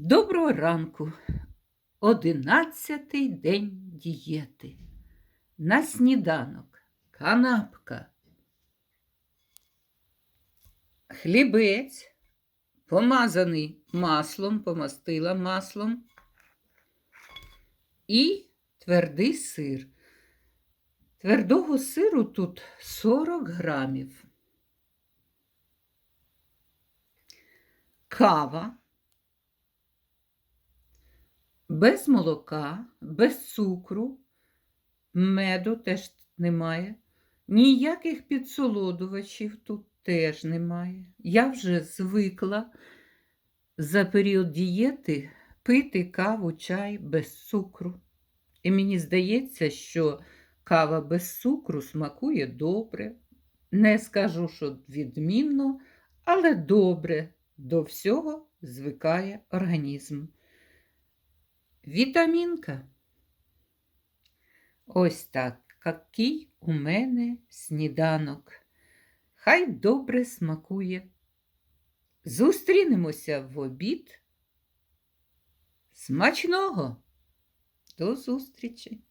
Доброго ранку. Одинадцятий день дієти. На сніданок канапка. Хлібець, помазаний маслом, помастила маслом. І твердий сир. Твердого сиру тут 40 грамів. Кава. Без молока, без цукру, меду теж немає, ніяких підсолодувачів тут теж немає. Я вже звикла за період дієти пити каву, чай без цукру. І мені здається, що кава без цукру смакує добре. Не скажу, що відмінно, але добре до всього звикає організм. Вітамінка. Ось так, який у мене сніданок. Хай добре смакує. Зустрінемося в обід. Смачного! До зустрічі!